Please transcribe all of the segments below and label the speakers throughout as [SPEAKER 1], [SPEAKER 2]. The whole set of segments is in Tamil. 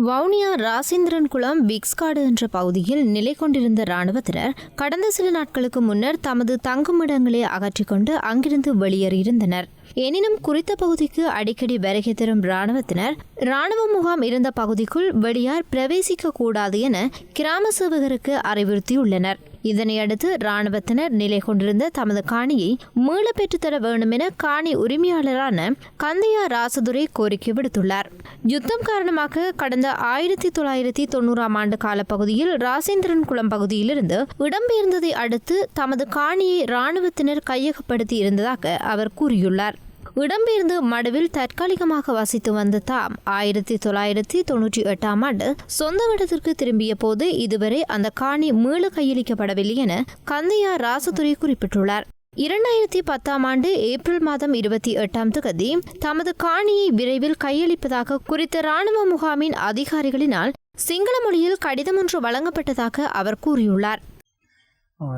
[SPEAKER 1] வவுனியா ராசேந்திரன் குளம் பிக்ஸ்காடு என்ற பகுதியில் நிலை கொண்டிருந்த ராணுவத்தினர் கடந்த சில நாட்களுக்கு முன்னர் தமது தங்குமிடங்களை அகற்றிக்கொண்டு அங்கிருந்து வெளியேறியிருந்தனர். எனினும் குறித்த பகுதிக்கு அடிக்கடி வருகை தரும் ராணுவத்தினர் ராணுவ முகாம் இருந்த பகுதிக்குள் வெளியார் பிரவேசிக்க கூடாது என கிராம சேவகருக்கு அறிவுறுத்தியுள்ளனர். இதனையடுத்து ராணுவத்தினர் நிலை கொண்டிருந்த தமது காணியை மீள பெற்றுத்தர வேண்டும் என காணி உரிமையாளரான கந்தையா ராசதுரை கோரிக்கை விடுத்துள்ளார். யுத்தம் காரணமாக கடந்த ஆயிரத்தி தொள்ளாயிரத்தி தொண்ணூறாம் ஆண்டு காலப்பகுதியில் ராசேந்திரன் குளம் பகுதியிலிருந்து இடம்பெயர்ந்ததை அடுத்து தமது காணியை ராணுவத்தினர் கையகப்படுத்தி இருந்ததாக அவர் கூறியுள்ளார். இடம்பெயர்ந்து மடுவில் தற்காலிகமாக வசித்து வந்த தாம் ஆயிரத்தி தொள்ளாயிரத்தி தொன்னூற்றி எட்டாம் ஆண்டு சொந்த இடத்திற்கு திரும்பிய போது இதுவரை அந்த காணி மீள கையளிக்கப்படவில்லை என கந்தையா ராசதுரை குறிப்பிட்டுள்ளார். இரண்டாயிரத்தி பத்தாம் ஆண்டு ஏப்ரல் மாதம் இருபத்தி எட்டாம் தேதி தமது காணியை விரைவில் கையளிப்பதாக குறித்த ராணுவ முகாமின் அதிகாரிகளினால் சிங்கள மொழியில் கடிதம் ஒன்று வழங்கப்பட்டதாக அவர் கூறியுள்ளார்.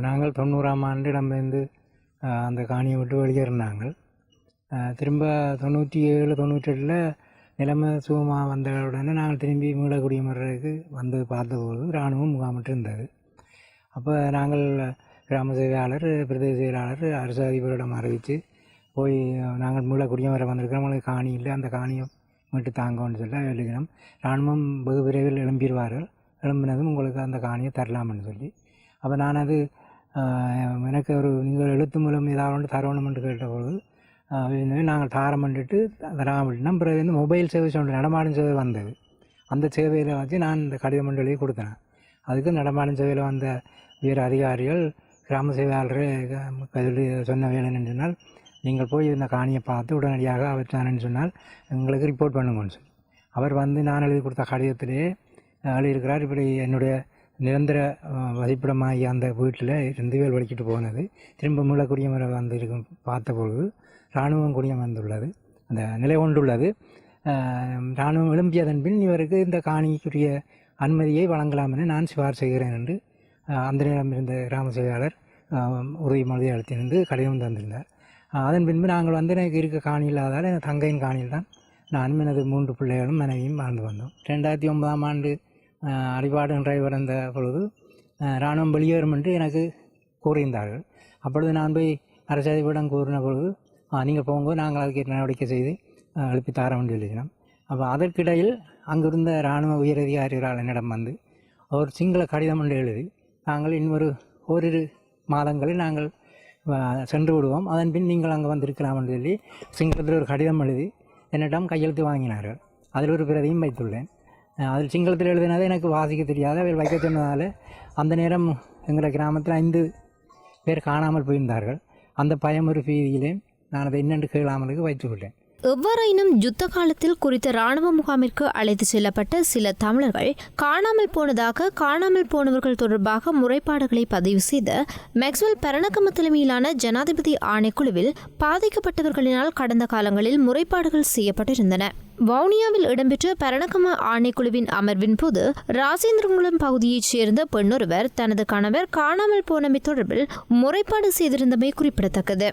[SPEAKER 2] நாங்கள் தொண்ணூறாம் ஆண்டு இடம்பெயர்ந்து அந்த காணியை விட்டு வெளியேறினாங்கள் திரும்ப தொண்ணூற்றி ஏழு தொண்ணூற்றெட்டில் நிலைமை சுகமாக வந்த உடனே நாங்கள் திரும்பி மீளக்குடி முறைக்கு வந்து பார்த்தபோது இராணுவம் முகாமிட்டு இருந்தது. அப்போ நாங்கள் கிராம செயலாளர் பிரதேச செயலாளர் அரசு அதிபரிடம் அறிவித்து போய் நாங்கள் மீளக்குடியும் வர வந்திருக்கிறோம். உங்களுக்கு காணி இல்லை. அந்த காணியை மீட்டு தாங்கன்னு சொல்லி எழுதினோம். இராணுவம் வெகு விரைவில் எழும்பிடுவார்கள். எழும்பினதும் உங்களுக்கு அந்த காணியை தரலாம்னு சொல்லி. அப்போ நான் அது எனக்கு ஒரு நீங்கள் எழுத்து மூலம் ஏதாவது ஒன்று தரணும்னு கேட்டபோது அப்படின்னு நாங்கள் தாரம் பண்ணிட்டு தராமல் அப்படின்னா பிறகு வந்து மொபைல் சேவை ஒன்று நடமாடும் சேவை வந்தது. அந்த சேவையில் வச்சு நான் இந்த கடிதம் ஒன்று எழுதி கொடுத்தேன். அதுக்கு நடமாடும் சேவையில் வந்த வீர அதிகாரிகள் கிராம சேவையாளர் சொன்ன வேலை சொன்னால் நீங்கள் போய் இந்த காணியை பார்த்து உடனடியாக அவற்றானு சொன்னால் எங்களுக்கு ரிப்போர்ட் பண்ணுங்கன்னு சொல்லி அவர் வந்து நான் எழுதி கொடுத்த கடிதத்திலே எழுதியிருக்கிறார் இப்படி என்னுடைய நிரந்தர வசிப்பிடமாகி வசிப்பிடமாகிய அந்த வீட்டில் ரெண்டு பேர் வலிக்கிட்டு போனது. திரும்ப மீள முறை வந்து இருக்கும் பார்த்தபொழுது இராணுவம் குடியம் வந்துள்ளது அந்த நிலை கொண்டுள்ளது இராணுவம் எழும்பியதன் பின் இவருக்கு இந்த காணிக்குரிய அனுமதியை வழங்கலாம் என நான் சிபார் செய்கிறேன் என்று அந்த நேரம் இருந்த கிராம செயலாளர் உறுதிமொழி அளித்திருந்து கடிதம் தந்திருந்தார். அதன் பின்பு நாங்கள் வந்து எனக்கு இருக்க காணி இல்லாதால் என் தங்கையின் காணியில் தான் நானும் எனது மூன்று பிள்ளைகளும் மனைவியும் வாழ்ந்து வந்தோம். ரெண்டாயிரத்தி ஒன்பதாம் ஆண்டு அடிபாடு டிரைவர் இருந்த பொழுது இராணுவம் வெளியேறும் என்று எனக்கு கூறியிருந்தார்கள். அப்பொழுது நான் போய் அரசதிபடம் கூறின பொழுது நீங்கள் போங்க நாங்கள் அதுக்கு நடவடிக்கை செய்து அஹ், எழுப்பி தார வேண்டி அப்போ அதற்கிடையில் அங்கிருந்த இராணுவ உயரதிகாரிகளால் என்னிடம் வந்து அவர் சிங்கள கடிதம் ஒன்று எழுதி நாங்கள் இன்னொரு ஓரிரு மாதங்களில் நாங்கள் சென்று விடுவோம். அதன் பின் நீங்கள் அங்கே வந்திருக்கலாம் என்று சொல்லி சிங்களத்தில் ஒரு கடிதம் எழுதி என்னிடம் கையெழுத்து வாங்கினார்கள். அதில் ஒரு பிரதியும் வைத்துள்ளேன். அதில் சிங்களத்தில் எழுதினதை எனக்கு வாசிக்க தெரியாது. அவர் வைக்க சொன்னதால் அந்த நேரம் எங்களோட கிராமத்தில் ஐந்து பேர் காணாமல் போயிருந்தார்கள். அந்த பயம் ஒரு பீதியிலே நான் அதை என்னென்று கேளாமலுக்கு
[SPEAKER 1] எவ்வாறாயினும் யுத்த காலத்தில் குறித்த ராணுவ முகாமிற்கு அழைத்து செல்லப்பட்ட சில தமிழர்கள் காணாமல் போனதாக காணாமல் போனவர்கள் தொடர்பாக முறைப்பாடுகளை பதிவு செய்த மேக்ஸ்வெல் பரணக்கம தலைமையிலான ஜனாதிபதி ஆணைக்குழுவில் பாதிக்கப்பட்டவர்களினால் கடந்த காலங்களில் முறைப்பாடுகள் செய்யப்பட்டிருந்தன. வவுனியாவில் இடம்பெற்ற பரணக்கம ஆணைக்குழுவின் அமர்வின் போது ராசேந்திரகுளம் பகுதியைச் சேர்ந்த பெண்ணொருவர் தனது கணவர் காணாமல் போனமை தொடர்பில் முறைப்பாடு செய்திருந்தமை குறிப்பிடத்தக்கது.